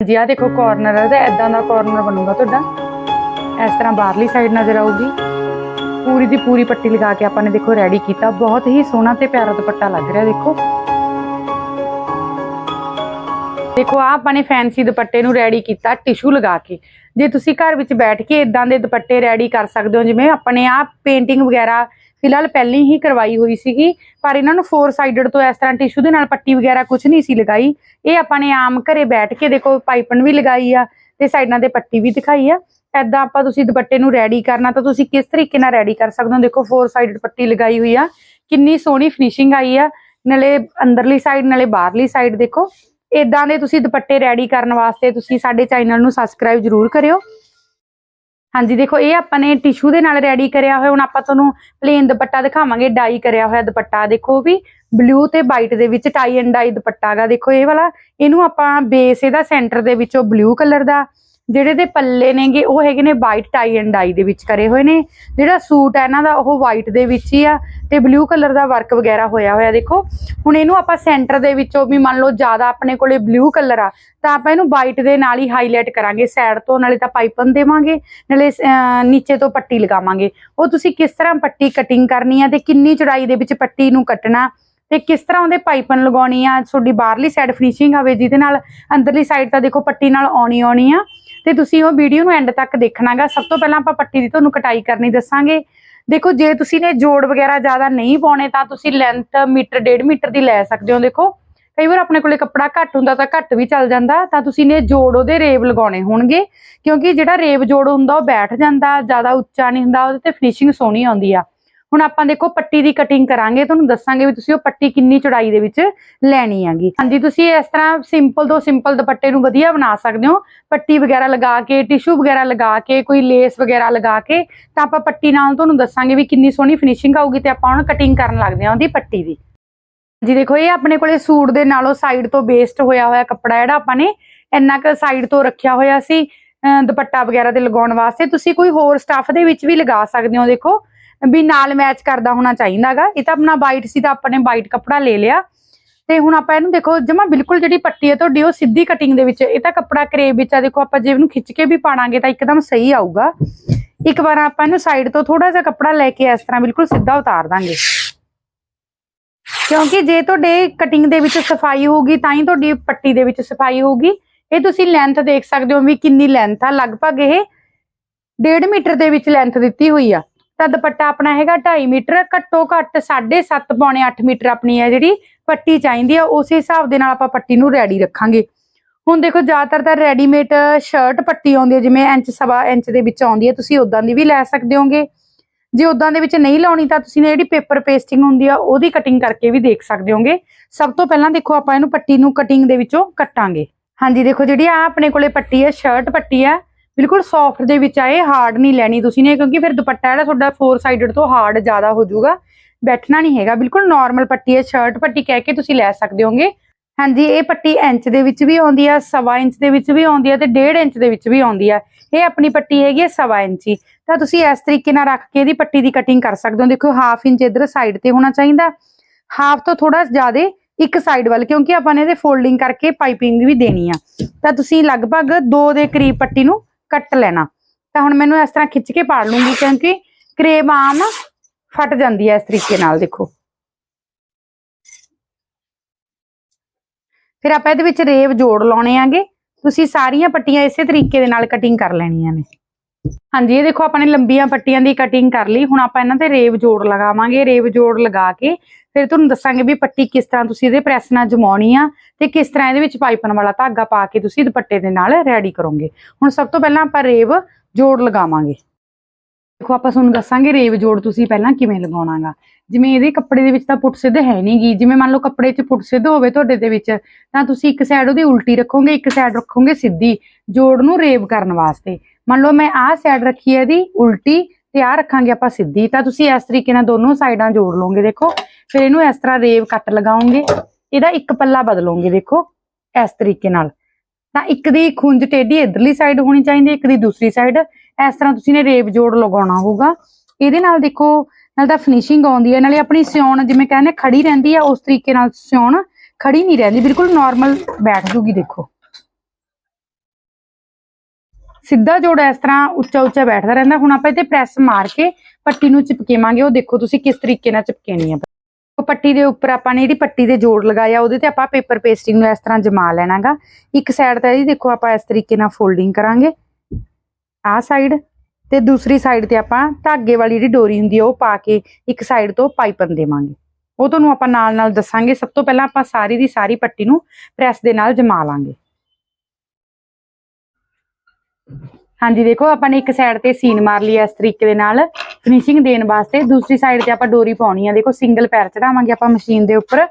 ਜੀ ਆ ਦੇਖੋ ਕਾਰਨਰ ਹੈ ਤੇ ਐਦਾਂ ਦਾ ਕਾਰਨਰ ਬਣੂਗਾ ਤੁਹਾਡਾ। ਇਸ ਤਰ੍ਹਾਂ ਬਾਹਰਲੀ ਸਾਈਡ ਨਜ਼ਰ ਆਊਗੀ। ਪੂਰੀ ਦੀ ਪੂਰੀ ਪੱਟੀ ਲਗਾ ਕੇ ਆਪਾਂ ਨੇ ਦੇਖੋ ਰੈਡੀ ਕੀਤਾ। ਬਹੁਤ ਹੀ ਸੋਹਣਾ ਤੇ ਪਿਆਰਾ ਦੁਪੱਟਾ ਲੱਗ ਰਿਹਾ, ਦੇਖੋ। ਦੇਖੋ ਆ ਆਪਾਂ ਨੇ ਫੈਂਸੀ ਦੁਪੱਟੇ ਨੂੰ ਰੈਡੀ ਕੀਤਾ ਟਿਸ਼ੂ ਲਗਾ ਕੇ। ਜੇ ਤੁਸੀਂ ਘਰ ਵਿੱਚ ਬੈਠ ਕੇ ਇਦਾਂ ਦੇ ਦੁਪੱਟੇ ਰੈਡੀ ਕਰ ਸਕਦੇ ਹੋ, ਜਿਵੇਂ ਆਪਣੇ ਆ ਪੇਂਟਿੰਗ ਵਗੈਰਾ ਫਿਲਹਾਲ ਪਹਿਲਾਂ ਹੀ ਕਰਵਾਈ ਹੋਈ ਸੀਗੀ, ਪਰ ਇਹਨਾਂ ਨੂੰ ਫੋਰ ਸਾਈਡਡ ਤੋਂ ਇਸ ਤਰ੍ਹਾਂ ਟਿਸ਼ੂ ਦੇ ਨਾਲ ਪੱਟੀ ਵਗੈਰਾ ਕੁਝ ਨਹੀਂ ਸੀ ਲਗਾਈ। ਇਹ ਆਪਾਂ ਨੇ ਆਮ ਘਰੇ ਬੈਠ ਕੇ ਦੇਖੋ ਪਾਈਪਨ ਵੀ ਲਗਾਈ ਆ ਤੇ ਸਾਈਡਾਂ ਤੇ ਪੱਟੀ ਵੀ ਦਿਖਾਈ ਆ। ਐਦਾਂ ਆਪਾਂ ਤੁਸੀਂ ਦੁਪੱਟੇ ਨੂੰ ਰੈਡੀ ਕਰਨਾ ਤਾਂ ਤੁਸੀਂ ਕਿਸ ਤਰੀਕੇ ਨਾਲ ਰੈਡੀ ਕਰ ਸਕਦੇ ਹੋ? ਦੇਖੋ ਫੋਰ ਸਾਈਡਡ ਪੱਟੀ ਲਗਾਈ ਹੋਈ ਆ। ਕਿੰਨੀ ਸੋਹਣੀ ਫਿਨਿਸ਼ਿੰਗ ਆਈ ਆ। ਨਾਲੇ ਅੰਦਰਲੀ ਸਾਈਡ ਨਾਲੇ ਬਾਹਰਲੀ ਸਾਈਡ ਦੇਖੋ। ਇਦਾਂ ਦੇ ਤੁਸੀਂ ਦੁਪੱਟੇ ਰੈਡੀ ਕਰਨ ਵਾਸਤੇ ਤੁਸੀਂ ਸਾਡੇ ਚੈਨਲ ਨੂੰ ਸਬਸਕ੍ਰਾਈਬ ਜ਼ਰੂਰ ਕਰਿਓ। ਹਾਂਜੀ, ਦੇਖੋ, ਇਹ ਆਪਾਂ ਨੇ ਟਿਸ਼ੂ ਦੇ ਨਾਲ ਰੈਡੀ ਕਰਿਆ ਹੋਇਆ। ਹੁਣ ਆਪਾਂ ਤੁਹਾਨੂੰ ਪਲੇਨ ਦੁਪੱਟਾ ਦਿਖਾਵਾਂਗੇ ਡਾਈ ਕਰਿਆ ਹੋਇਆ ਦੁਪੱਟਾ। ਦੇਖੋ ਵੀ ਬਲੂ ਤੇ ਵਾਈਟ ਦੇ ਵਿੱਚ ਟਾਈ ਐਂਡ ਡਾਈ ਦੁਪੱਟਾ ਗਾ। ਦੇਖੋ, ਇਹ ਵਾਲਾ, ਇਹਨੂੰ ਆਪਾਂ ਬੇਸ ਇਹਦਾ ਸੈਂਟਰ ਦੇ ਵਿੱਚੋਂ ਬਲੂ ਕਲਰ ਦਾ। ਜਿਹੜੇ ਦੇ ਪੱਲੇ ਨੇਗੇ, ਉਹ ਹੈਗੇ ਨੇ ਵਾਈਟ ਟਾਈ ਐਂਡ ਡਾਈ ਦੇ ਵਿੱਚ ਕਰੇ ਹੋਏ ਨੇ। ਜਿਹੜਾ ਸੂਟ ਹੈ ਇਹਨਾਂ ਦਾ, ਉਹ ਵਾਈਟ ਦੇ ਵਿੱਚ ਹੀ ਆ ਤੇ ਬਲੂ ਕਲਰ ਦਾ ਵਰਕ ਵਗੈਰਾ ਹੋਇਆ ਹੋਇਆ ਦੇਖੋ। ਹੁਣ ਇਹਨੂੰ ਆਪਾਂ ਸੈਂਟਰ ਦੇ ਵਿੱਚੋਂ ਵੀ ਮੰਨ ਲਓ ਜ਼ਿਆਦਾ ਆਪਣੇ ਕੋਲੇ ਬਲੂ ਕਲਰ ਆ, ਤਾਂ ਆਪਾਂ ਇਹਨੂੰ ਵਾਈਟ ਦੇ ਨਾਲ ਹੀ ਹਾਈਲਾਈਟ ਕਰਾਂਗੇ। ਸਾਈਡ ਤੋਂ ਨਾਲੇ ਤਾਂ ਪਾਈਪਨ ਦੇਵਾਂਗੇ, ਨਾਲੇ ਨੀਚੇ ਤੋਂ ਪੱਟੀ ਲਗਾਵਾਂਗੇ। ਉਹ ਤੁਸੀਂ ਕਿਸ ਤਰ੍ਹਾਂ ਪੱਟੀ ਕਟਿੰਗ ਕਰਨੀ ਆ ਤੇ ਕਿੰਨੀ ਚੌੜਾਈ ਦੇ ਵਿੱਚ ਪੱਟੀ ਨੂੰ ਕੱਟਣਾ, ਤੇ ਕਿਸ ਤਰ੍ਹਾਂ ਉਹਦੇ ਪਾਈਪਨ ਲਗਾਉਣੀ ਆ, ਤੁਹਾਡੀ ਬਾਹਰਲੀ ਸਾਈਡ ਫਿਨਿਸ਼ਿੰਗ ਆਵੇ ਜਿਹਦੇ ਨਾਲ ਅੰਦਰਲੀ ਸਾਈਡ ਤਾਂ ਦੇਖੋ ਪੱਟੀ ਨਾਲ ਆਉਣੀ ਆਉਣੀ ਆ। ਤੇ ਤੁਸੀਂ ਉਹ ਵੀਡੀਓ ਨੂੰ ਐਂਡ ਤੱਕ ਦੇਖਣਾਗਾ। ਸਭ ਤੋਂ ਪਹਿਲਾਂ ਆਪਾਂ ਪੱਟੀ ਦੀ ਤੁਹਾਨੂੰ ਕਟਾਈ ਕਰਨੀ ਦੱਸਾਂਗੇ। ਦੇਖੋ, ਜੇ ਤੁਸੀਂ ਨੇ ਜੋੜ ਵਗੈਰਾ ਜ਼ਿਆਦਾ ਨਹੀਂ ਪਾਉਣੇ ਤਾਂ ਤੁਸੀਂ ਲੈਂਥ ਮੀਟਰ, ਡੇਢ ਮੀਟਰ ਦੀ ਲੈ ਸਕਦੇ ਹੋ। ਦੇਖੋ, ਕਈ ਵਾਰ ਆਪਣੇ ਕੋਲੇ ਕੱਪੜਾ ਘੱਟ ਹੁੰਦਾ ਤਾਂ ਘੱਟ ਵੀ ਚੱਲ ਜਾਂਦਾ। ਤਾਂ ਤੁਸੀਂ ਨੇ ਜੋੜ ਉਹਦੇ ਰੇਬ ਲਗਾਉਣੇ ਹੋਣਗੇ, ਕਿਉਂਕਿ ਜਿਹੜਾ ਰੇਬ ਜੋੜ ਹੁੰਦਾ ਉਹ ਬੈਠ ਜਾਂਦਾ, ਜ਼ਿਆਦਾ ਉੱਚਾ ਨਹੀਂ ਹੁੰਦਾ, ਉਹਦੇ ਤੇ ਫਿਨਿਸ਼ਿੰਗ ਸੋਹਣੀ ਆਉਂਦੀ ਆ। ਹੁਣ ਆਪਾਂ ਦੇਖੋ ਪੱਟੀ ਦੀ ਕਟਿੰਗ ਕਰਾਂਗੇ, ਤੁਹਾਨੂੰ ਦੱਸਾਂਗੇ ਵੀ ਤੁਸੀਂ ਉਹ ਪੱਟੀ ਕਿੰਨੀ ਚੌੜਾਈ ਦੇ ਵਿੱਚ ਲੈਣੀ ਹੈਗੀ। ਹਾਂਜੀ, ਤੁਸੀਂ ਇਸ ਤਰ੍ਹਾਂ ਸਿੰਪਲ ਤੋਂ ਸਿੰਪਲ ਦੁਪੱਟੇ ਨੂੰ ਵਧੀਆ ਬਣਾ ਸਕਦੇ ਹੋ। ਪੱਟੀ ਵਗੈਰਾ ਲਗਾ ਕੇ ਟਿਸ਼ੂ ਵਗੈਰਾ ਲਗਾ ਕੇ, ਕੋਈ ਲੇਸ ਵਗੈਰਾ ਲਗਾ ਕੇ, ਤਾਂ ਆਪਾਂ ਪੱਟੀ ਨਾਲ ਤੁਹਾਨੂੰ ਦੱਸਾਂਗੇ ਵੀ ਕਿੰਨੀ ਸੋਹਣੀ ਫਿਨਿਸ਼ਿੰਗ ਆਊਗੀ ਤੇ ਆਪਾਂ ਹੁਣ ਕਟਿੰਗ ਕਰਨ ਲੱਗਦੇ ਹਾਂ ਉਹਦੀ ਪੱਟੀ ਦੀ। ਜੀ ਦੇਖੋ, ਇਹ ਆਪਣੇ ਕੋਲੇ ਸੂਟ ਦੇ ਨਾਲੋਂ ਸਾਈਡ ਤੋਂ ਬੇਸਡ ਹੋਇਆ ਹੋਇਆ ਕੱਪੜਾ ਜਿਹੜਾ ਆਪਾਂ ਨੇ, ਇੰਨਾ ਕੁ ਸਾਈਡ ਤੋਂ ਰੱਖਿਆ ਹੋਇਆ ਸੀ ਦੁਪੱਟਾ ਵਗੈਰਾ ਤੇ ਲਗਾਉਣ ਵਾਸਤੇ। ਤੁਸੀਂ ਕੋਈ ਹੋਰ ਸਟੱਫ ਦੇ ਵਿੱਚ ਵੀ ਲਗਾ ਸਕਦੇ ਹੋ, ਦੇਖੋ। ਵੀ ਨਾਲ ਮੈਚ ਕਰਦਾ ਹੋਣਾ ਚਾਹੀਦਾਗਾ ਇਹ ਤਾਂ ਆਪਣਾ ਵਾਈਟ ਸੀ ਤਾਂ ਆਪਾਂ ਨੇ ਵਾਈਟ ਕੱਪੜਾ ਲੈ ਲਿਆ। ਤੇ ਹੁਣ ਆਪਾਂ ਇਹਨੂੰ ਦੇਖੋ, ਜਮਾ ਬਿਲਕੁਲ ਜਿਹੜੀ ਪੱਟੀ ਹੈ ਤੁਹਾਡੀ, ਉਹ ਸਿੱਧੀ ਕਟਿੰਗ ਦੇ ਵਿੱਚ, ਇਹ ਤਾਂ ਕੱਪੜਾ ਕਰੇਬ ਵਿੱਚ ਆ। ਦੇਖੋ, ਆਪਾਂ ਜੇ ਇਹਨੂੰ ਖਿੱਚ ਕੇ ਵੀ ਪਾਣਾਂਗੇ ਤਾਂ ਇੱਕਦਮ ਸਹੀ ਆਊਗਾ। ਇੱਕ ਵਾਰ ਆਪਾਂ ਇਹਨੂੰ ਸਾਈਡ ਤੋਂ ਥੋੜਾ ਜਿਹਾ ਕੱਪੜਾ ਲੈ ਕੇ ਇਸ ਤਰ੍ਹਾਂ ਬਿਲਕੁਲ ਸਿੱਧਾ ਉਤਾਰ ਦਾਂਗੇ। ਕਿਉਂਕਿ ਜੇ ਤੁਹਾਡੇ ਕਟਿੰਗ ਦੇ ਵਿੱਚ ਸਫ਼ਾਈ ਹੋਊਗੀ, ਤਾਂ ਹੀ ਤੁਹਾਡੀ ਪੱਟੀ ਦੇ ਵਿੱਚ ਸਫ਼ਾਈ ਹੋਊਗੀ। ਇਹ ਤੁਸੀਂ ਲੈਂਥ ਦੇਖ ਸਕਦੇ ਹੋ ਵੀ ਕਿੰਨੀ ਲੈਂਥ ਆ। ਲਗਭਗ ਇਹ 1.5 ਮੀਟਰ ਦੇ ਵਿੱਚ ਲੈਂਥ ਦਿੱਤੀ ਹੋਈ ਆ। ਤਾਂ ਦੁਪੱਟਾ ਆਪਣਾ ਹੈਗਾ 2.5 ਮੀਟਰ, ਘੱਟੋ ਘੱਟ 7.5 ਪੌਣੇ 8 ਮੀਟਰ ਆਪਣੀ ਹੈ ਜਿਹੜੀ ਪੱਟੀ ਚਾਹੀਦੀ ਆ, ਉਸੇ ਹਿਸਾਬ ਦੇ ਨਾਲ ਆਪਾਂ ਪੱਟੀ ਨੂੰ ਰੈਡੀ ਰੱਖਾਂਗੇ। ਹੁਣ ਦੇਖੋ ਜ਼ਿਆਦਾਤਰ ਤਾਂ ਰੈਡੀਮੇਡ ਸ਼ਰਟ ਪੱਟੀ ਆਉਂਦੀ ਹੈ ਜਿਵੇਂ ਇੰਚ ਸਵਾ ਇੰਚ ਦੇ ਵਿੱਚ ਆਉਂਦੀ ਹੈ ਤੁਸੀਂ ਉਦਾਂ ਦੀ ਵੀ ਲੈ ਸਕਦੇ ਹੋਗੇ। ਜੇ ਉਦਾਂ ਦੇ ਵਿੱਚ ਨਹੀਂ ਲਾਉਣੀ ਤਾਂ ਤੁਸੀਂ ਨੇ ਜਿਹੜੀ ਪੇਪਰ ਪੇਸਟਿੰਗ ਹੁੰਦੀ ਆ, ਉਹਦੀ ਕਟਿੰਗ ਕਰਕੇ ਵੀ ਦੇਖ ਸਕਦੇ ਹੋਗੇ। ਸਭ ਤੋਂ ਪਹਿਲਾਂ ਦੇਖੋ ਆਪਾਂ ਇਹਨੂੰ ਪੱਟੀ ਨੂੰ ਕਟਿੰਗ ਦੇ ਵਿੱਚੋਂ ਕੱਟਾਂਗੇ। ਹਾਂਜੀ, ਦੇਖੋ ਜਿਹੜੀ ਆ ਆਪਣੇ ਕੋਲੇ ਪੱਟੀ ਹੈ ਸ਼ਰਟ ਪੱਟੀ ਹੈ ਬਿਲਕੁਲ ਸੌਫਟ ਦੇ ਵਿੱਚ ਆਏ ਹਾਰਡ ਨਹੀਂ ਲੈਣੀ ਤੁਸੀਂ ਨੇ, ਕਿਉਂਕਿ ਫਿਰ ਦੁਪੱਟਾ ਜਿਹੜਾ ਤੁਹਾਡਾ ਫੋਰ ਸਾਈਡਡ ਤੋਂ ਹਾਰਡ ਜ਼ਿਆਦਾ ਹੋ ਜਾਊਗਾ। ਬੈਠਣਾ ਨਹੀਂ ਹੈਗਾ, ਬਿਲਕੁਲ ਨਾਰਮਲ ਪੱਟੀ ਹੈ ਸ਼ਰਟ ਪੱਟੀ ਕਹਿ ਕੇ ਤੁਸੀਂ ਲੈ ਸਕਦੇ ਹੋਗੇ। ਹਾਂਜੀ, ਇਹ ਪੱਟੀ ਇੰਚ ਦੇ ਵਿੱਚ ਵੀ ਆਉਂਦੀ ਆ, ਸਵਾ ਇੰਚ ਦੇ ਵਿੱਚ ਵੀ ਆਉਂਦੀ ਆ ਤੇ 1.5 ਇੰਚ ਦੇ ਵਿੱਚ ਵੀ ਆਉਂਦੀ ਆ। ਇਹ ਆਪਣੀ ਪੱਟੀ ਹੈਗੀ ਹੈ ਸਵਾ ਇੰਚੀ ਤਾਂ ਤੁਸੀਂ ਇਸ ਤਰੀਕੇ ਨਾਲ ਰੱਖ ਕੇ ਇਹਦੀ ਪੱਟੀ ਦੀ ਕਟਿੰਗ ਕਰ ਸਕਦੇ ਹੋ। ਦੇਖੋ ਹਾਫ ਇੰਚ ਇਧਰ ਸਾਈਡ ਤੇ ਹੋਣਾ ਚਾਹੀਦਾ। ਹਾਫ ਤੋਂ ਥੋੜਾ ਜ਼ਿਆਦਾ ਇੱਕ ਸਾਈਡ ਵੱਲ, ਕਿਉਂਕਿ ਆਪਾਂ ਨੇ ਇਹਦੇ ਫੋਲਡਿੰਗ ਕਰਕੇ ਪਾਈਪਿੰਗ ਵੀ ਦੇਣੀ ਆ। ਤਾਂ ਤੁਸੀਂ ਲਗਭਗ 2 ਦੇ ਕਰੀਬ ਪੱਟੀ ਨੂੰ ਕੱਟ ਲੈਣਾ। ਤਾਂ ਹੁਣ ਮੈਨੂੰ ਇਸ ਤਰ੍ਹਾਂ ਖਿੱਚ ਕੇ ਪਾੜ ਲੂੰਗੀ ਕਿਉਂਕਿ ਕਰੇਬ ਆਮ ਫਟ ਜਾਂਦੀ ਹੈ ਇਸ ਤਰੀਕੇ ਨਾਲ, ਦੇਖੋ। ਫਿਰ ਆਪਾਂ ਇਹਦੇ ਵਿੱਚ ਰੇਬ ਜੋੜ ਲਾਉਣੇ ਆਗੇ। ਤੁਸੀਂ ਸਾਰੀਆਂ ਪੱਟੀਆਂ ਇਸੇ ਤਰੀਕੇ ਦੇ ਨਾਲ ਕਟਿੰਗ ਕਰ ਲੈਣੀਆਂ ਨੇ। ਹਾਂਜੀ, ਇਹ ਦੇਖੋ ਆਪਾਂ ਨੇ ਲੰਬੀਆਂ ਪੱਟੀਆਂ ਦੀ ਕਟਿੰਗ ਕਰ ਲਈ। ਹੁਣ ਆਪਾਂ ਇਹਨਾਂ ਤੇ ਰੇਵ ਜੋੜ ਲਗਾਵਾਂਗੇ। ਰੇਵ ਜੋੜ ਲਗਾ ਕੇ ਫਿਰ ਤੁਹਾਨੂੰ ਦੱਸਾਂਗੇ ਵੀ ਪੱਟੀ ਕਿਸ ਤਰ੍ਹਾਂ ਤੁਸੀਂ ਇਹਦੇ ਪ੍ਰੈਸ ਨਾਲ ਜਮਾਉਣੀ ਆ ਤੇ ਕਿਸ ਤਰ੍ਹਾਂ ਇਹਦੇ ਵਿੱਚ ਪਾਈਪਨ ਵਾਲਾ ਧਾਗਾ ਪਾ ਕੇ ਤੁਸੀਂ ਦੁਪੱਟੇ ਦੇ ਨਾਲ ਰੈਡੀ ਕਰੋਗੇ। ਹੁਣ ਸਭ ਤੋਂ ਪਹਿਲਾਂ ਆਪਾਂ ਰੇਵ ਜੋੜ ਲਗਾਵਾਂਗੇ। ਦੇਖੋ ਆਪਾਂ ਤੁਹਾਨੂੰ ਦੱਸਾਂਗੇ ਰੇਵ ਜੋੜ ਤੁਸੀਂ ਪਹਿਲਾਂ ਕਿਵੇਂ ਲਗਾਉਣਾਗਾ। ਜਿਵੇਂ ਇਹਦੇ ਕੱਪੜੇ ਦੇ ਵਿੱਚ ਤਾਂ ਪੁੱਟ ਸਿੱਧ ਹੈ ਨਹੀਂਗੀ ਜਿਵੇਂ ਮੰਨ ਲਓ ਕੱਪੜੇ 'ਚ ਪੁੱਟ ਸਿੱਧ ਹੋਵੇ ਤੁਹਾਡੇ ਦੇ ਵਿੱਚ, ਤਾਂ ਤੁਸੀਂ ਇੱਕ ਸਾਈਡ ਉਹਦੀ ਉਲਟੀ ਰੱਖੋਗੇ, ਇੱਕ ਸਾਈਡ ਰੱਖੋਗੇ ਸਿੱਧੀ ਜੋੜ ਨੂੰ ਰੇਵ ਕਰਨ ਵਾਸਤੇ। ਮੰਨ ਲਓ ਮੈਂ ਆਹ ਸਾਈਡ ਰੱਖੀ ਹੈ ਇਹਦੀ ਉਲਟੀ ਤੇ ਆਹ ਰੱਖਾਂਗੇ ਆਪਾਂ ਸਿੱਧੀ। ਤਾਂ ਤੁਸੀਂ ਇਸ ਤਰੀਕੇ ਨਾਲ ਦੋਨੋਂ ਸਾਈਡਾਂ ਜੋੜ ਲਓਗੇ ਦੇਖੋ। ਫਿਰ ਇਹਨੂੰ ਇਸ ਤਰ੍ਹਾਂ ਰੇਵ ਕੱਟ ਲਗਾਓਗੇ। ਇਹਦਾ ਇੱਕ ਪੱਲਾ ਬਦਲੋਗੇ ਦੇਖੋ, ਇਸ ਤਰੀਕੇ ਨਾਲ। ਤਾਂ ਇੱਕ ਦੀ ਖੁੰਝ ਟੇਢੀ ਇਧਰਲੀ ਸਾਈਡ ਹੋਣੀ ਚਾਹੀਦੀ, ਇੱਕ ਦੀ ਦੂਸਰੀ ਸਾਈਡ ਇਸ ਤਰ੍ਹਾਂ ਤੁਸੀਂ ਨੇ ਰੇਵ ਜੋੜ ਲਗਾਉਣਾ ਹੋਊਗਾ। ਇਹਦੇ ਨਾਲ ਦੇਖੋ ਨਾਲ ਤਾਂ ਫਿਨਿਸ਼ਿੰਗ ਆਉਂਦੀ ਹੈ, ਨਾਲੇ ਆਪਣੀ ਸਿਉਣ ਜਿਵੇਂ ਕਹਿੰਦੇ ਖੜੀ ਰਹਿੰਦੀ ਆ, ਉਸ ਤਰੀਕੇ ਨਾਲ ਸਿਉਣ ਖੜੀ ਨਹੀਂ ਰਹਿੰਦੀ, ਬਿਲਕੁਲ ਨਾਰਮਲ ਬੈਠ ਜੂਗੀ, ਦੇਖੋ। ਸਿੱਧਾ ਜੋੜ ਇਸ ਤਰ੍ਹਾਂ ਉੱਚਾ ਉੱਚਾ ਬੈਠਦਾ ਰਹਿੰਦਾ, ਹੁਣ ਆਪਾਂ ਇੱਥੇ ਪ੍ਰੈਸ ਮਾਰ ਕੇ ਪੱਟੀ ਨੂੰ ਚਿਪਕੇਵਾਂਗੇ, ਉਹ ਦੇਖੋ ਤੁਸੀਂ ਕਿਸ ਤਰੀਕੇ ਨਾਲ ਚਿਪਕੇਣੀ ਆ। ਉਹ ਪੱਟੀ ਦੇ ਉੱਪਰ ਆਪਾਂ ਨੇ ਜਿਹੜੀ ਪੱਟੀ ਦੇ ਜੋੜ ਲਗਾਇਆ, ਉਹਦੇ ਤੇ ਆਪਾਂ ਪੇਪਰ ਪੇਸਟਿੰਗ ਨੂੰ ਇਸ ਤਰ੍ਹਾਂ ਜਮਾ ਲੈਣਾਗਾ। ਇੱਕ ਸਾਈਡ ਤੇ ਇਹਦੀ ਦੇਖੋ ਆਪਾਂ ਇਸ ਤਰੀਕੇ ਨਾਲ ਫੋਲਡਿੰਗ ਕਰਾਂਗੇ। ਆਹ ਸਾਈਡ ਤੇ ਦੂਸਰੀ ਸਾਈਡ ਤੇ ਆਪਾਂ ਧਾਗੇ ਵਾਲੀ ਜਿਹੜੀ ਡੋਰੀ ਹੁੰਦੀ ਹੈ ਉਹ ਪਾ ਕੇ ਇੱਕ ਸਾਈਡ ਤੋਂ ਪਾਈਪਨ ਦੇਵਾਂਗੇ। ਉਹ ਤੁਹਾਨੂੰ ਆਪਾਂ ਨਾਲ ਨਾਲ ਦੱਸਾਂਗੇ। ਸਭ ਤੋਂ ਪਹਿਲਾਂ ਆਪਾਂ ਸਾਰੀ ਦੀ ਸਾਰੀ ਪੱਟੀ ਨੂੰ ਪ੍ਰੈਸ ਦੇ ਨਾਲ ਜਮਾ ਲਾਂਗੇ। ਹਾਂਜੀ, ਦੇਖੋ, ਆਪਾਂ ਨੇ ਇੱਕ ਸਾਈਡ ਤੇ ਸੀਨ ਮਾਰ ਲਈ ਇਸ ਤਰੀਕੇ ਦੇ ਨਾਲ। ਫਿਨਿਸ਼ਿੰਗ ਦੇਣ ਵਾਸਤੇ ਦੂਸਰੀ ਸਾਈਡ ਤੇ ਆਪਾਂ ਡੋਰੀ ਪਾਉਣੀ ਆ। ਦੇਖੋ ਸਿੰਗਲ ਪੈਰ ਚੜਾਵਾਂਗੇ ਆਪਾਂ ਮਸ਼ੀਨ ਦੇ ਉੱਪਰ।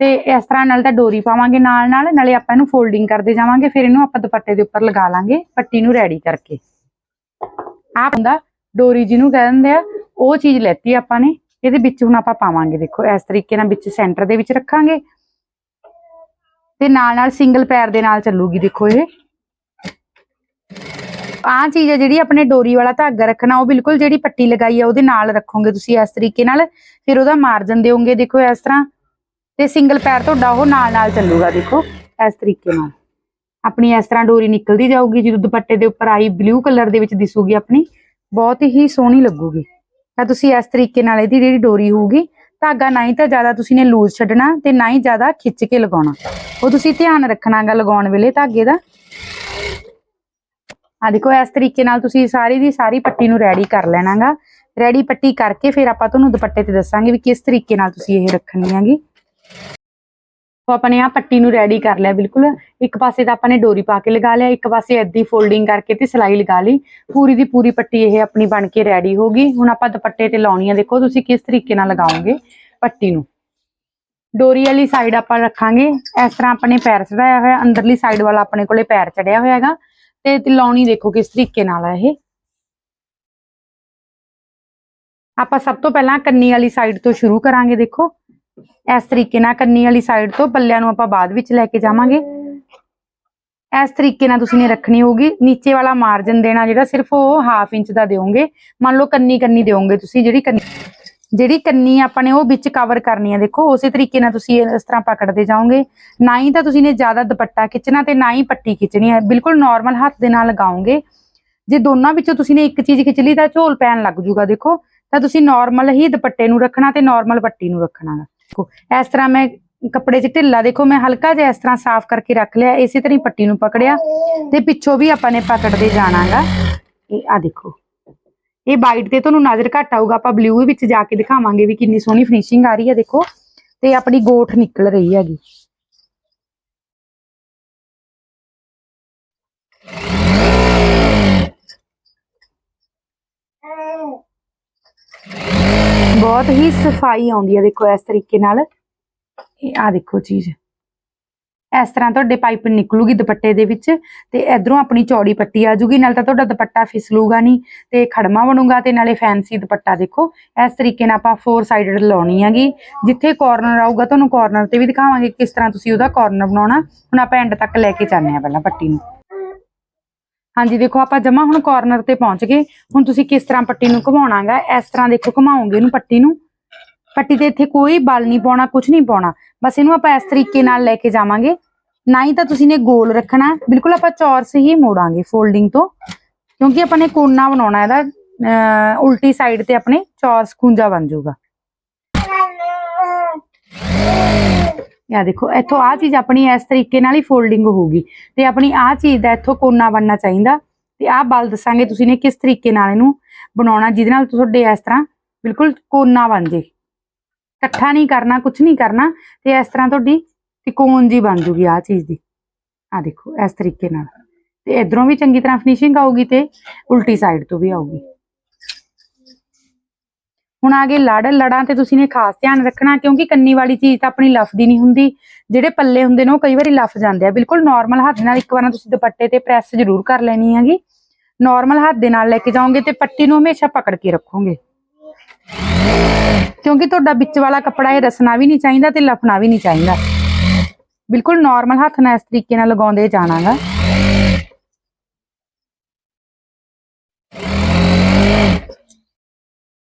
ਤੇ ਇਸ ਤਰ੍ਹਾਂ ਨਾਲ ਤਾਂ ਡੋਰੀ ਪਾਵਾਂਗੇ ਨਾਲ ਨਾਲ। ਨਾਲੇ ਆਪਾਂ ਇਹਨੂੰ ਫੋਲਡਿੰਗ ਕਰਦੇ ਜਾਵਾਂਗੇ। ਫਿਰ ਇਹਨੂੰ ਆਪਾਂ ਦੁਪੱਟੇ ਦੇ ਉੱਪਰ ਲਗਾ ਲਾਂਗੇ ਪੱਟੀ ਨੂੰ ਰੈਡੀ ਕਰਕੇ। ਆਹ ਹੁੰਦਾ ਡੋਰੀ ਜਿਹਨੂੰ ਕਹਿ ਦਿੰਦੇ ਆ, ਉਹ ਚੀਜ਼ ਲੈਤੀ ਆਪਾਂ ਨੇ, ਇਹਦੇ ਵਿੱਚ ਹੁਣ ਆਪਾਂ ਪਾਵਾਂਗੇ ਦੇਖੋ, ਇਸ ਤਰੀਕੇ ਨਾਲ ਵਿੱਚ ਸੈਂਟਰ ਦੇ ਵਿੱਚ ਰੱਖਾਂਗੇ। ਤੇ ਨਾਲ ਨਾਲ ਸਿੰਗਲ ਪੈਰ ਦੇ ਨਾਲ ਚੱਲੂਗੀ ਦੇਖੋ ਇਹ। ਆਹ ਚੀਜ਼ ਹੈ ਜਿਹੜੀ ਆਪਣੇ ਡੋਰੀ ਵਾਲਾ ਧਾਗਾ ਰੱਖਣਾ, ਉਹ ਬਿਲਕੁਲ ਜਿਹੜੀ ਪੱਟੀ ਲਗਾਈ ਹੈ ਉਹਦੇ ਨਾਲ ਰੱਖੋਗੇ ਤੁਸੀਂ ਇਸ ਤਰੀਕੇ ਨਾਲ, ਫਿਰ ਉਹਦਾ ਮਾਰਜਨ ਦਿਓਗੇ ਦੇਖੋ ਇਸ ਤਰ੍ਹਾਂ। ਤੇ ਸਿੰਗਲ ਪੈਰ ਤੁਹਾਡਾ ਉਹ ਨਾਲ ਨਾਲ ਚੱਲੂਗਾ ਦੇਖੋ, ਇਸ ਤਰੀਕੇ ਨਾਲ। ਆਪਣੀ ਇਸ ਤਰ੍ਹਾਂ ਡੋਰੀ ਨਿਕਲਦੀ ਜਾਊਗੀ, ਜਦੋਂ ਦੁਪੱਟੇ ਦੇ ਉੱਪਰ ਆਈ ਬਲੂ ਕਲਰ ਦੇ ਵਿੱਚ ਦਿਸੂਗੀ ਆਪਣੀ, ਬਹੁਤ ਹੀ ਸੋਹਣੀ ਲੱਗੂਗੀ। ਤਾਂ ਤੁਸੀਂ ਇਸ ਤਰੀਕੇ ਨਾਲ ਇਹਦੀ ਜਿਹੜੀ ਡੋਰੀ ਹੋਊਗੀ, ਧਾਗਾ ਨਾ ਹੀ ਤਾਂ ਜ਼ਿਆਦਾ ਤੁਸੀਂ ਨੇ ਲੂਜ਼ ਛੱਡਣਾ ਤੇ ਨਾ ਹੀ ਜ਼ਿਆਦਾ ਖਿੱਚ ਕੇ ਲਗਾਉਣਾ। ਉਹ ਤੁਸੀਂ ਧਿਆਨ ਰੱਖਣਾਗਾ ਲਗਾਉਣ ਵੇਲੇ ਧਾਗੇ ਦਾ। ਆ ਦੇਖੋ, ਇਸ ਤਰੀਕੇ ਨਾਲ ਤੁਸੀਂ ਸਾਰੀ ਦੀ ਸਾਰੀ ਪੱਟੀ ਨੂੰ ਰੈਡੀ ਕਰ ਲੈਣਾਗਾ। ਰੈਡੀ ਪੱਟੀ ਕਰਕੇ ਫਿਰ ਆਪਾਂ ਤੁਹਾਨੂੰ ਦੁਪੱਟੇ ਤੇ ਦੱਸਾਂਗੇ ਵੀ ਕਿਸ ਤਰੀਕੇ ਨਾਲ ਤੁਸੀਂ ਇਹ ਰੱਖਣੀ ਹੈਗੀ। ਉਹ ਆਪਾਂ ਆ ਪੱਟੀ ਨੂੰ ਰੈਡੀ ਕਰ ਲਿਆ, ਬਿਲਕੁਲ। ਇੱਕ ਪਾਸੇ ਤਾਂ ਆਪਾਂ ਨੇ ਡੋਰੀ ਪਾ ਕੇ ਲਗਾ ਲਿਆ, ਇੱਕ ਪਾਸੇ ਏਦੀ ਫੋਲਡਿੰਗ ਕਰਕੇ ਤੇ ਸਿਲਾਈ ਲਗਾ ਲਈ। ਪੂਰੀ ਦੀ ਪੂਰੀ ਪੱਟੀ ਇਹ ਆਪਣੀ ਬਣ ਕੇ ਰੈਡੀ ਹੋ ਗਈ। ਹੁਣ ਆਪਾਂ ਦੁਪੱਟੇ ਤੇ ਲਾਉਣੀ ਆ, ਦੇਖੋ ਤੁਸੀਂ ਕਿਸ ਤਰੀਕੇ ਨਾਲ ਲਗਾਓਗੇ ਪੱਟੀ ਨੂੰ। ਡੋਰੀ ਵਾਲੀ ਸਾਈਡ ਆਪਾਂ ਰੱਖਾਂਗੇ। ਇਸ ਤਰ੍ਹਾਂ ਆਪਣੇ ਪੈਰ ਚੜਾਇਆ ਹੋਇਆ, ਅੰਦਰਲੀ ਸਾਈਡ ਵਾਲਾ ਆਪਣੇ ਕੋਲੇ ਪੈਰ ਚੜਿਆ ਹੋਇਆ ਹੈਗਾ। ਤੇ ਤੇ ਲਾਉਣੀ ਦੇਖੋ ਕਿਸ ਤਰੀਕੇ ਨਾਲ ਆ ਇਹ। ਆਪਾਂ ਸਭ ਤੋਂ ਪਹਿਲਾਂ ਕੰਨੀ ਵਾਲੀ ਸਾਈਡ ਤੋਂ ਸ਼ੁਰੂ ਕਰਾਂਗੇ, ਦੇਖੋ। ਇਸ ਤਰੀਕੇ ਨਾਲ ਕੰਨੀ ਵਾਲੀ ਸਾਈਡ ਤੋਂ ਪੱਲਿਆਂ ਨੂੰ ਆਪਾਂ ਬਾਅਦ ਵਿੱਚ ਲੈ ਕੇ ਜਾਵਾਂਗੇ। ਇਸ ਤਰੀਕੇ ਨਾਲ ਤੁਸੀਂ ਨੇ ਰੱਖਣੀ ਹੋਊਗੀ। ਨੀਚੇ ਵਾਲਾ ਮਾਰਜਨ ਦੇਣਾ ਜਿਹੜਾ ਸਿਰਫ ਉਹ ਹਾਫ ਇੰਚ ਦਾ ਦਿਓਗੇ। ਮੰਨ ਲਓ ਕੰਨੀ ਕੰਨੀ ਦਿਓਗੇ ਤੁਸੀਂ, ਜਿਹੜੀ ਕੰਨੀ ਜਿਹੜੀ ਕੰਨੀ ਆਪਾਂ ਨੇ ਉਹ ਵਿੱਚ ਕਵਰ ਕਰਨੀ ਹੈ। ਦੇਖੋ, ਉਸੇ ਤਰੀਕੇ ਨਾਲ ਤੁਸੀਂ ਇਸ ਤਰ੍ਹਾਂ ਪਕੜਦੇ ਜਾਓਗੇ। ਨਾ ਹੀ ਤਾਂ ਤੁਸੀਂ ਨੇ ਜ਼ਿਆਦਾ ਦੁਪੱਟਾ ਖਿੱਚਣਾ ਤੇ ਨਾ ਹੀ ਪੱਟੀ ਖਿੱਚਣੀ ਹੈ। ਬਿਲਕੁਲ ਨਾਰਮਲ ਹੱਥ ਦੇ ਨਾਲ ਲਗਾਓਗੇ। ਜੇ ਦੋਨਾਂ ਵਿੱਚੋਂ ਤੁਸੀਂ ਨੇ ਇੱਕ ਚੀਜ਼ ਖਿੱਚ ਲਈ ਤਾਂ ਝੋਲ ਪੈਣ ਲੱਗ ਜੂਗਾ। ਦੇਖੋ, ਤਾਂ ਤੁਸੀਂ ਨਾਰਮਲ ਹੀ ਦੁਪੱਟੇ ਨੂੰ ਰੱਖਣਾ ਤੇ ਨਾਰਮਲ ਪੱਟੀ ਨੂੰ ਰੱਖਣਾ ਗਾ। ਇਸ ਤਰ੍ਹਾਂ ਮੈਂ ਕੱਪੜੇ 'ਚ ਢਿੱਲਾ, ਦੇਖੋ ਮੈਂ ਹਲਕਾ ਜਿਹਾ ਇਸ ਤਰ੍ਹਾਂ ਸਾਫ਼ ਕਰਕੇ ਰੱਖ ਲਿਆ, ਇਸੇ ਤਰ੍ਹਾਂ ਹੀ ਪੱਟੀ ਨੂੰ ਪਕੜਿਆ ਤੇ ਪਿੱਛੋਂ ਵੀ ਆਪਾਂ ਨੇ ਪਕੜਦੇ ਜਾਣਾਗਾ। ਇਹ ਆ ਦੇਖੋ, ਇਹ ਵਾਈਟ ਤੇ ਤੁਹਾਨੂੰ ਨਜ਼ਰ ਘੱਟ ਆਊਗਾ, ਆਪਾਂ ਬਲੂ ਵਿੱਚ ਜਾ ਕੇ ਦਿਖਾਵਾਂਗੇ ਵੀ ਕਿੰਨੀ ਸੋਹਣੀ ਫਿਨਿਸ਼ਿੰਗ ਆ ਰਹੀ ਹੈ, ਦੇਖੋ। ਤੇ ਆਪਣੀ ਗੋਠ ਨਿਕਲ ਰਹੀ ਹੈਗੀ। ਬਹੁਤ ਹੀ ਸਫ਼ਾਈ ਆਉਂਦੀ ਹੈ ਦੇਖੋ ਇਸ ਤਰੀਕੇ ਨਾਲ। ਇਹ ਆ ਦੇਖੋ ਚੀਜ਼। ਇਸ ਤਰ੍ਹਾਂ ਤੁਹਾਡੇ ਪਾਈਪ ਨਿਕਲੂਗੀ ਦੁਪੱਟੇ ਦੇ ਵਿੱਚ ਤੇ ਇਧਰੋਂ ਆਪਣੀ ਚੌੜੀ ਪੱਟੀ ਆ ਜੂਗੀ ਨਾਲ ਤਾਂ ਤੁਹਾਡਾ ਦੁਪੱਟਾ ਫਿਸਲੂਗਾ ਨਹੀਂ ਤੇ ਖੜਮਾ ਬਣੂਗਾ ਤੇ ਨਾਲੇ ਫੈਂਸੀ ਦੁਪੱਟਾ ਦੇਖੋ। ਇਸ ਤਰੀਕੇ ਨਾਲ ਆਪਾਂ ਫੋਰ ਸਾਈਡਡ ਲਾਉਣੀ ਹੈਗੀ। ਜਿੱਥੇ ਕਾਰਨਰ ਆਊਗਾ, ਤੁਹਾਨੂੰ ਕਾਰਨਰ ਤੇ ਵੀ ਦਿਖਾਵਾਂਗੇ ਕਿਸ ਤਰ੍ਹਾਂ ਤੁਸੀਂ ਉਹਦਾ ਕਾਰਨਰ ਬਣਾਉਣਾ। ਹੁਣ ਆਪਾਂ ਐਂਡ ਤੱਕ ਲੈ ਕੇ ਜਾਂਦੇ ਆ ਪਹਿਲਾਂ ਪੱਟੀ ਨੂੰ। ਹਾਂਜੀ, ਦੇਖੋ, ਆਪਾਂ ਜਮਾ ਹੁਣ ਕਾਰਨਰ ਤੇ ਪਹੁੰਚ ਗਏ। ਹੁਣ ਤੁਸੀਂ ਕਿਸ ਤਰ੍ਹਾਂ ਪੱਟੀ ਨੂੰ ਘੁਮਾਉਣਾਗਾ? ਇਸ ਤਰ੍ਹਾਂ ਦੇਖੋ ਘੁਮਾਓਗੇ ਇਹਨੂੰ ਪੱਟੀ ਨੂੰ। ਪੱਟੀ ਤੇ ਇੱਥੇ ਕੋਈ ਬਲ ਨਹੀਂ ਪਾਉਣਾ ਕੁਝ ਨਹੀਂ ਪਾਉਣਾ। ਬਸ ਇਹਨੂੰ ਆਪਾਂ ਇਸ ਤਰੀਕੇ ਨਾਲ ਲੈ ਕੇ ਜਾਵਾਂਗੇ। ਨਾ ਹੀ ਤਾਂ ਤੁਸੀਂ ਨੇ ਗੋਲ ਰੱਖਣਾ। ਬਿਲਕੁਲ ਆਪਾਂ ਚੌਰਸ ਹੀ ਮੋੜਾਂਗੇ ਫੋਲਡਿੰਗ ਤੋਂ। ਕਿਉਂਕਿ ਆਪਾਂ ਨੇ ਕੋਨਾ ਬਣਾਉਣਾ ਇਹਦਾ, ਅਹ, ਉਲਟੀ ਸਾਈਡ ਤੇ ਆਪਣੇ ਚੌਰਸ ਖੁੰਝਾ ਬਣ ਜਾਊਗਾ। ਇਹ ਦੇਖੋ, ਇੱਥੋਂ ਆ ਚੀਜ਼ ਆਪਣੀ ਇਸ ਤਰੀਕੇ ਨਾਲ ਹੀ ਫੋਲਡਿੰਗ ਹੋਊਗੀ ਤੇ ਆਪਣੀ ਆ ਚੀਜ਼ ਦਾ ਇੱਥੋਂ ਕੋਨਾ ਬਣਨਾ ਚਾਹੀਦਾ ਤੇ ਆਹ ਬਲ ਦੱਸਾਂਗੇ ਤੁਸੀਂ ਨੇ ਕਿਸ ਤਰੀਕੇ ਨਾਲ ਇਹਨੂੰ ਬਣਾਉਣਾ, ਜਿਹਦੇ ਨਾਲ ਤੁਹਾਡੇ ਇਸ ਤਰ੍ਹਾਂ ਬਿਲਕੁਲ ਕੋਨਾ ਬਣ ਜੇ। ਇਕੱਠਾ ਨਹੀਂ ਕਰਨਾ ਕੁਝ ਨਹੀਂ ਕਰਨਾ ਤੇ ਇਸ ਤਰ੍ਹਾਂ ਤੁਹਾਡੀ ਤਿਕੋਣ ਜੀ ਬਣ ਜੂਗੀ ਆ ਚੀਜ਼ ਦੀ। ਆ ਦੇਖੋ, ਇਸ ਤਰੀਕੇ ਨਾਲ। ਤੇ ਇਧਰੋਂ ਵੀ ਚੰਗੀ ਤਰ੍ਹਾਂ ਫਿਨਿਸ਼ਿੰਗ ਆਊਗੀ ਤੇ ਉਲਟੀ ਸਾਈਡ ਤੋਂ ਵੀ ਆਊਗੀ। ਹੁਣ ਆਗੇ ਲੜ, ਲੜਾਂ ਤੇ ਤੁਸੀਂ ਨੇ ਖਾਸ ਧਿਆਨ ਰੱਖਣਾ, ਕਿਉਂਕਿ ਕੰਨੀ ਵਾਲੀ ਚੀਜ਼ ਤਾਂ ਆਪਣੀ ਲਫਦੀ ਨਹੀਂ ਹੁੰਦੀ। ਜਿਹੜੇ ਪੱਲੇ ਹੁੰਦੇ ਨੇ ਉਹ ਕਈ ਵਾਰੀ ਲਫ ਜਾਂਦੇ ਆ। ਬਿਲਕੁਲ ਨਾਰਮਲ ਹੱਥ ਨਾਲ ਇੱਕ ਵਾਰ ਤੁਸੀਂ ਦੁਪੱਟੇ ਤੇ ਪ੍ਰੈਸ ਜ਼ਰੂਰ ਕਰ ਲੈਣੀ ਹੈਗੀ। ਨਾਰਮਲ ਹੱਥ ਦੇ ਨਾਲ ਲੈ ਕੇ ਜਾਓਗੇ ਤੇ ਪੱਟੀ ਨੂੰ ਹਮੇਸ਼ਾ ਪਕੜ ਕੇ ਰੱਖੋਗੇ। ਕਿਉਂਕਿ ਤੁਹਾਡਾ ਵਿੱਚ ਵਾਲਾ ਕੱਪੜਾ ਇਹ ਰਸਣਾ ਵੀ ਨਹੀਂ ਚਾਹੀਦਾ ਤੇ ਲਫਣਾ ਵੀ ਨਹੀਂ ਚਾਹੀਦਾ। ਬਿਲਕੁਲ ਨਾਰਮਲ ਹੱਥ ਨਾਲ ਇਸ ਤਰੀਕੇ ਨਾਲ ਲਗਾਉਂਦੇ ਜਾਣਾਗਾ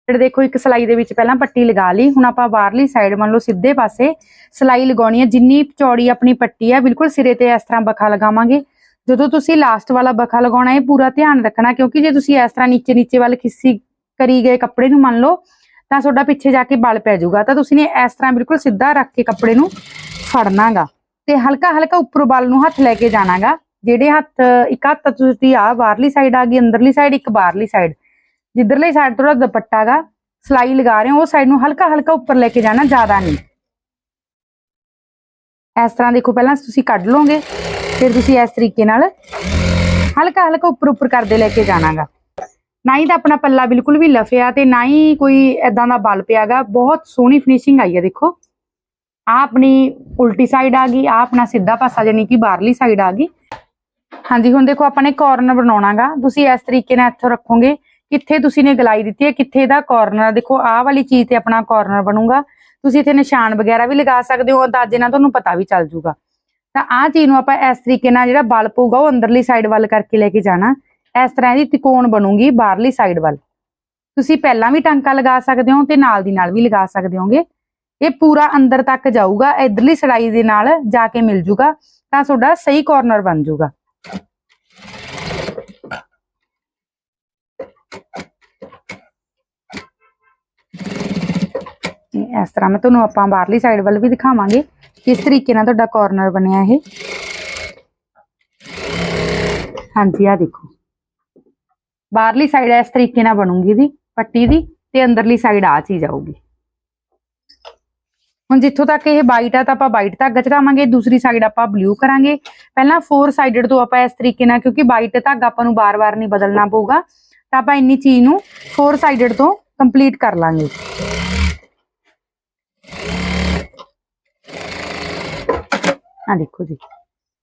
ਜਿਹੜੇ ਦੇਖੋ ਇੱਕ ਸਲਾਈ ਦੇ ਵਿੱਚ ਪਹਿਲਾਂ ਪੱਟੀ ਲਗਾ ਲਈ, ਹੁਣ ਆਪਾਂ ਬਾਹਰਲੀ ਸਾਈਡ ਮੰਨ ਲਓ ਸਿੱਧੇ ਪਾਸੇ ਸਲਾਈ ਲਗਾਉਣੀ ਹੈ, ਜਿੰਨੀ ਚੌੜੀ ਆਪਣੀ ਪੱਟੀ ਹੈ, ਬਿਲਕੁਲ ਸਿਰੇ ਤੇ ਇਸ ਤਰ੍ਹਾਂ ਬਖਾ ਲਗਾਵਾਂਗੇ। ਜਦੋਂ ਤੁਸੀਂ ਲਾਸਟ ਵਾਲਾ ਬਖਾ ਲਗਾਉਣਾ, ਇਹ ਪੂਰਾ ਧਿਆਨ ਰੱਖਣਾ, ਕਿਉਂਕਿ ਜੇ ਤੁਸੀਂ ਇਸ ਤਰ੍ਹਾਂ ਨੀਚੇ ਨੀਚੇ ਵੱਲ ਖਿੱਸੀ ਕਰੀ ਗਏ ਕੱਪੜੇ ਨੂੰ ਮੰਨ ਲਓ, ਤਾਂ ਤੁਹਾਡਾ ਪਿੱਛੇ ਜਾ ਕੇ ਬਲ ਪੈ ਜਾਊਗਾ। ਤਾਂ ਤੁਸੀਂ ਨੇ ਇਸ ਤਰ੍ਹਾਂ ਬਿਲਕੁਲ ਸਿੱਧਾ ਰੱਖ ਕੇ ਕੱਪੜੇ ਨੂੰ ਫੜਨਾਗਾ ਤੇ ਹਲਕਾ ਹਲਕਾ ਉੱਪਰ ਬਲ ਨੂੰ ਹੱਥ ਲੈ ਕੇ ਜਾਣਾਗਾ। ਜਿਹੜੇ ਹੱਥ, ਇੱਕ ਹੱਥ ਤੁਸੀਂ ਆ ਬਾਹਰਲੀ ਸਾਈਡ ਆ ਗਈ, ਅੰਦਰਲੀ ਸਾਈਡ ਇੱਕ ਬਾਹਰਲੀ ਸਾਈਡ ਜਿੱਧਰਲੀ ਸਾਈਡ ਥੋੜਾ ਦੁਪੱਟਾ ਗਾ ਸਲਾਈ ਲਗਾ ਰਹੇ ਹੋ, ਉਹ ਸਾਈਡ ਨੂੰ ਹਲਕਾ ਹਲਕਾ ਉੱਪਰ ਲੈ ਕੇ ਜਾਣਾ, ਜ਼ਿਆਦਾ ਨਹੀਂ। ਇਸ ਤਰ੍ਹਾਂ ਦੇਖੋ, ਪਹਿਲਾਂ ਤੁਸੀਂ ਕੱਢ ਲਓਗੇ, ਫਿਰ ਤੁਸੀਂ ਇਸ ਤਰੀਕੇ ਨਾਲ ਹਲਕਾ ਹਲਕਾ ਉੱਪਰ ਉੱਪਰ ਕਰਦੇ ਲੈ ਕੇ ਜਾਣਾਗਾ। ਨਾ ਹੀ ਤਾਂ ਆਪਣਾ ਪੱਲਾ ਬਿਲਕੁਲ ਵੀ ਲਫਿਆ ਤੇ ਨਾ ਹੀ ਕੋਈ ਐਦਾਂ ਦਾ ਬਲ ਪਿਆਗਾ। ਬਹੁਤ ਸੋਹਣੀ ਫਿਨਿਸ਼ਿੰਗ ਆਈ ਹੈ ਦੇਖੋ। ਆ ਆਪਣੀ ਉਲਟੀ ਸਾਈਡ ਆ ਗਈ, ਆ ਆਪਣਾ ਸਿੱਧਾ ਪਾਸਾ ਜਾਨੀ ਕਿ ਬਾਹਰਲੀ ਸਾਈਡ ਆ ਗਈ। ਹਾਂਜੀ, ਹੁਣ ਦੇਖੋ, ਆਪਾਂ ਨੇ ਕਾਰਨਰ ਬਣਾਉਣਾਗਾ। ਤੁਸੀਂ ਇਸ ਤਰੀਕੇ ਨਾਲ ਇੱਥੋਂ ਰੱਖੋਗੇ। ਕਿੱਥੇ ਤੁਸੀਂ ਨੇ ਗਲਾਈ ਦਿੱਤੀ ਹੈ, ਕਿੱਥੇ ਦਾ ਕਾਰਨਰ ਦੇਖੋ, ਆਹ ਵਾਲੀ ਚੀਜ਼ ਤੇ ਆਪਣਾ ਕਾਰਨਰ ਬਣੂਗਾ। ਤੁਸੀਂ ਇੱਥੇ ਨਿਸ਼ਾਨ ਵਗੈਰਾ ਵੀ ਲਗਾ ਸਕਦੇ ਹੋ, ਅੰਦਾਜ਼ੇ ਨਾਲ ਤੁਹਾਨੂੰ ਪਤਾ ਵੀ ਚੱਲ ਜੂਗਾ। ਤਾਂ ਆਹ ਚੀਜ਼ ਨੂੰ ਆਪਾਂ ਇਸ ਤਰੀਕੇ ਨਾਲ ਜਿਹੜਾ ਬਲ ਪਊਗਾ, ਉਹ ਅੰਦਰਲੀ ਸਾਈਡ ਵੱਲ ਕਰਕੇ ਲੈ ਕੇ ਜਾਣਾ। ਇਸ ਤਰ੍ਹਾਂ ਦੀ ਤਿਕੋਣ ਬਣੂਗੀ, ਬਾਹਰਲੀ ਸਾਈਡ ਵੱਲ। ਤੁਸੀਂ ਪਹਿਲਾਂ ਵੀ ਟਾਂਕਾ ਲਗਾ ਸਕਦੇ ਹੋ ਤੇ ਨਾਲ ਦੀ ਨਾਲ ਵੀ ਲਗਾ ਸਕਦੇ ਹੋਗੇ। ਇਹ ਪੂਰਾ ਅੰਦਰ ਤੱਕ ਜਾਊਗਾ, ਇਧਰਲੀ ਸੜਾਈ ਦੇ ਨਾਲ ਜਾ ਕੇ ਮਿਲ ਜੂਗਾ, ਤਾਂ ਤੁਹਾਡਾ ਸਹੀ ਕਾਰਨਰ ਬਣ ਜੂਗਾ। ਇਸ ਤਰ੍ਹਾਂ ਮੈਂ ਤੁਹਾਨੂੰ ਆਪਾਂ ਬਾਹਰਲੀ ਸਾਈਡ ਵੱਲ ਵੀ ਦਿਖਾਵਾਂਗੇ ਕਿਸ ਤਰੀਕੇ ਨਾਲ ਤੁਹਾਡਾ ਕਾਰਨਰ ਬਣਿਆ ਇਹ। ਹਾਂਜੀ ਆ ਦੇਖੋ। ਬਾਹਰਲੀ ਸਾਈਡ ਇਸ ਤਰੀਕੇ ਨਾਲ ਬਣੂਗੀ ਦੀ ਪੱਟੀ ਦੀ ਤੇ ਅੰਦਰਲੀ ਸਾਈਡ ਆ ਚੀਜ਼ ਜਾਊਗੀ ਹੁਣ ਜਿੱਥੋਂ ਤੱਕ ਇਹ ਵਾਈਟ ਆ ਤਾਂ ਆਪਾਂ ਵਾਈਟ ਧਾਗਾ ਚੜਾਵਾਂਗੇ, ਦੂਸਰੀ ਸਾਈਡ ਆਪਾਂ ਬਲੂ ਕਰਾਂਗੇ। ਪਹਿਲਾਂ ਫੋਰ ਸਾਈਡਡ ਤੋਂ ਆਪਾਂ ਇਸ ਤਰੀਕੇ ਨਾਲ, ਕਿਉਂਕਿ ਵਾਈਟ ਧਾਗਾ ਆਪਾਂ ਨੂੰ ਬਾਰ-ਬਾਰ ਨਹੀਂ ਬਦਲਣਾ ਪਊਗਾ। ਤਾਂ ਆਪਾਂ ਇੰਨੀ ਚੀਜ਼ ਨੂੰ ਫੋਰ ਸਾਈਡਡ ਤੋਂ ਕੰਪਲੀਟ ਕਰ ਲਾਂਗੇ। ਆ ਦੇਖੋ ਜੀ।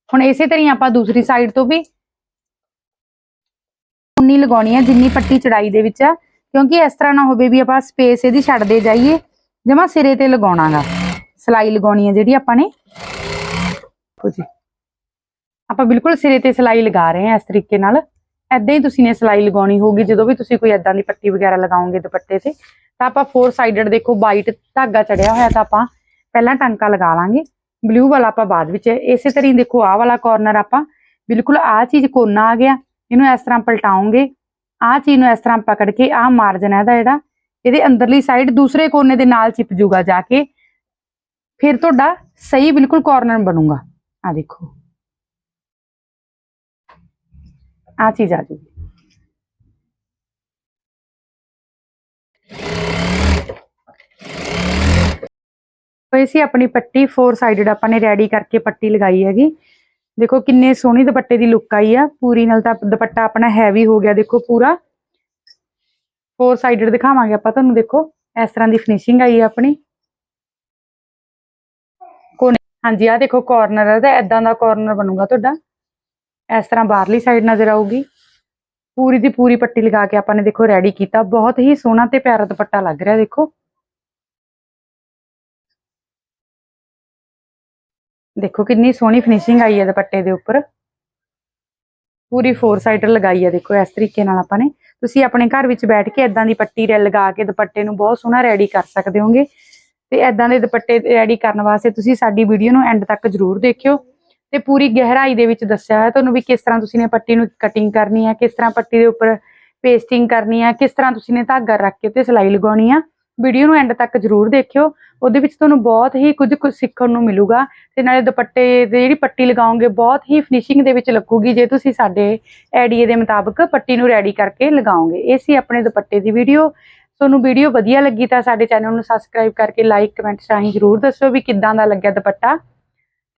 ਹੁਣ ਇਸੇ ਤਰ੍ਹਾਂ ਆਪਾਂ ਦੂਸਰੀ ਸਾਈਡ ਤੋਂ ਵੀ ਉਨੀ ਲਗਾਉਣੀ ਹੈ ਜਿੰਨੀ ਪੱਟੀ ਚੜਾਈ ਦੇ ਵਿੱਚ ਆ, ਕਿਉਂਕਿ ਇਸ ਤਰ੍ਹਾਂ ਨਾ ਹੋਵੇ ਵੀ ਆਪਾਂ ਸਪੇਸ ਇਹਦੀ ਛੱਡਦੇ ਜਾਈਏ, ਜਮਾ ਸਿਰੇ ਤੇ ਲਗਾਉਣਾਗਾ। ਸਲਾਈ ਲਗਾਉਣੀ ਹੈ ਜਿਹੜੀ ਆਪਾਂ ਨੇ। ਦੇਖੋ ਜੀ। ਆਪਾਂ ਬਿਲਕੁਲ ਸਿਰੇ ਤੇ ਸਲਾਈ ਲਗਾ ਰਹੇ ਹਾਂ ਇਸ ਤਰੀਕੇ ਨਾਲ। ਐਦਾਂ ਹੀ ਤੁਸੀਂ ਨੇ ਸਲਾਈ ਲਗਾਉਣੀ ਹੋਊਗੀ, ਜਦੋਂ ਵੀ ਤੁਸੀਂ ਕੋਈ ਐਦਾਂ ਦੀ ਪੱਟੀ ਵਗੈਰਾ ਲਗਾਓਗੇ ਦੁਪੱਟੇ ਤੇ, ਤਾਂ ਆਪਾਂ ਫੋਰ ਸਾਈਡਡ ਦੇਖੋ ਵਾਈਟ ਧਾਗਾ ਚੜਿਆ ਹੋਇਆ ਤਾਂ ਆਪਾਂ ਪਹਿਲਾਂ ਟਾਂਕਾ ਲਗਾ ਲਾਂਗੇ ਬਲੂ ਵਾਲਾ ਆਪਾਂ ਬਾਅਦ ਵਿੱਚ, ਇਸੇ ਤਰ੍ਹਾਂ ਹੀ ਦੇਖੋ, ਆਹ ਵਾਲਾ ਕਾਰਨਰ ਆਪਾਂ, ਬਿਲਕੁਲ ਆਹ ਚੀਜ਼ ਕੋਨਾ ਆ ਗਿਆ, ਇਹਨੂੰ ਇਸ ਤਰ੍ਹਾਂ ਪਲਟਾਉਂਗੇ, ਆਹ ਚੀਜ਼ ਨੂੰ ਇਸ ਤਰ੍ਹਾਂ ਪਕੜ ਕੇ, ਆਹ ਮਾਰਜਨ ਹੈ ਇਹਦਾ ਜਿਹੜਾ, ਇਹਦੇ ਅੰਦਰਲੀ ਸਾਈਡ ਦੂਸਰੇ ਕੋਨੇ ਦੇ ਨਾਲ ਚਿਪ ਜੂਗਾ ਜਾ ਕੇ, ਫਿਰ ਤੁਹਾਡਾ ਸਹੀ ਬਿਲਕੁਲ ਕਾਰਨਰ ਬਣੂਗਾ ਆ ਦੇਖੋ। ਆ ਚੀਜ਼ ਆ ਜੂਗੀ ਇਹ ਸੀ ਆਪਣੀ ਪੱਟੀ ਫੋਰ ਸਾਈਡਡ ਆਪਾਂ ਨੇ ਰੈਡੀ ਕਰਕੇ ਪੱਟੀ ਲਗਾਈ ਹੈਗੀ ਦੇਖੋ ਕਿੰਨੇ ਸੋਹਣੀ ਦੁਪੱਟੇ ਦੀ ਲੁੱਕ ਆਈ ਆ ਪੂਰੀ ਨਾਲ ਤਾਂ ਦੁਪੱਟਾ ਆਪਣਾ ਹੈਵੀ ਹੋ ਗਿਆ ਦੇਖੋ ਪੂਰਾ ਫੋਰ ਸਾਈਡਡ ਦਿਖਾਵਾਂਗੇ ਆਪਾਂ ਤੁਹਾਨੂੰ ਦੇਖੋ ਇਸ ਤਰ੍ਹਾਂ ਦੀ ਫਿਨਿਸ਼ਿੰਗ ਆਈ ਆ ਆਪਣੀ ਕੋਨੇ ਹਾਂਜੀ ਆ ਦੇਖੋ ਕਾਰਨਰ ਹੈ ਤਾਂ ਐਦਾਂ ਦਾ ਕਾਰਨਰ ਬਣੂਗਾ ਤੁਹਾਡਾ ਇਸ ਤਰ੍ਹਾਂ ਬਾਹਰਲੀ ਸਾਈਡ ਨਜ਼ਰ ਆਊਗੀ। ਪੂਰੀ ਦੀ ਪੂਰੀ ਪੱਟੀ ਲਗਾ ਕੇ ਆਪਾਂ ਨੇ ਦੇਖੋ ਰੈਡੀ ਕੀਤਾ। ਬਹੁਤ ਹੀ ਸੋਹਣਾ ਤੇ ਪਿਆਰਾ ਦੁਪੱਟਾ ਲੱਗ ਰਿਹਾ, ਦੇਖੋ। ਦੇਖੋ ਕਿੰਨੀ ਸੋਹਣੀ ਫਿਨਿਸ਼ਿੰਗ ਆਈ ਹੈ ਦੁਪੱਟੇ ਦੇ ਉੱਪਰ। ਪੂਰੀ ਫੋਰ ਸਾਈਡਰ ਲਗਾਈ ਹੈ, ਦੇਖੋ ਇਸ ਤਰੀਕੇ ਨਾਲ ਆਪਾਂ ਨੇ। ਤੁਸੀਂ ਆਪਣੇ ਘਰ ਵਿੱਚ ਬੈਠ ਕੇ ਇਦਾਂ ਦੀ ਪੱਟੀ ਰੈ ਲਗਾ ਕੇ ਦੁਪੱਟੇ ਨੂੰ ਬਹੁਤ ਸੋਹਣਾ ਰੈਡੀ ਕਰ ਸਕਦੇ ਹੋਗੇ। ਤੇ ਇਦਾਂ ਦੇ ਦੁਪੱਟੇ ਰੈਡੀ ਕਰਨ ਵਾਸਤੇ ਤੁਸੀਂ ਸਾਡੀ ਵੀਡੀਓ ਨੂੰ ਐਂਡ ਤੱਕ ਜ਼ਰੂਰ ਦੇਖਿਓ। ਤੇ ਪੂਰੀ ਗਹਿਰਾਈ ਦੇ ਵਿੱਚ ਦੱਸਿਆ ਹੋਇਆ ਤੁਹਾਨੂੰ ਵੀ ਕਿਸ ਤਰ੍ਹਾਂ ਤੁਸੀਂ ਨੇ ਪੱਟੀ ਨੂੰ ਕਟਿੰਗ ਕਰਨੀ ਹੈ ਕਿਸ ਤਰ੍ਹਾਂ ਪੱਟੀ ਦੇ ਉੱਪਰ ਪੇਸਟਿੰਗ ਕਰਨੀ ਹੈ ਕਿਸ ਤਰ੍ਹਾਂ ਤੁਸੀਂ ਨੇ ਧਾਗਾ ਰੱਖ ਕੇ ਤੇ ਸਿਲਾਈ ਲਗਾਉਣੀ ਆ। ਵੀਡੀਓ ਨੂੰ ਐਂਡ ਤੱਕ ਜ਼ਰੂਰ ਦੇਖਿਓ। ਉਹਦੇ ਵਿੱਚ ਤੁਹਾਨੂੰ ਬਹੁਤ ਹੀ ਕੁਝ ਕੁਝ ਸਿੱਖਣ ਨੂੰ ਮਿਲੂਗਾ ਤੇ ਨਾਲੇ ਦੁਪੱਟੇ ਦੀ ਜਿਹੜੀ ਪੱਟੀ ਲਗਾਓਗੇ, ਬਹੁਤ ਹੀ ਫਿਨਿਸ਼ਿੰਗ ਦੇ ਵਿੱਚ ਲੱਗੂਗੀ ਜੇ ਤੁਸੀਂ ਸਾਡੇ ਆਈਡੀਏ ਦੇ ਮੁਤਾਬਕ ਪੱਟੀ ਨੂੰ ਰੈਡੀ ਕਰਕੇ ਲਗਾਓਗੇ। ਇਹ ਸੀ ਆਪਣੇ ਦੁਪੱਟੇ ਦੀ ਵੀਡੀਓ। ਤੁਹਾਨੂੰ ਵੀਡੀਓ ਵਧੀਆ ਲੱਗੀ ਤਾਂ ਸਾਡੇ ਚੈਨਲ ਨੂੰ ਸਬਸਕ੍ਰਾਈਬ ਕਰਕੇ ਲਾਈਕ ਕਮੈਂਟ ਰਾਹੀਂ ਜ਼ਰੂਰ ਦੱਸੋ ਵੀ ਕਿੱਦਾਂ ਦਾ ਲੱਗਿਆ ਦੁਪੱਟਾ।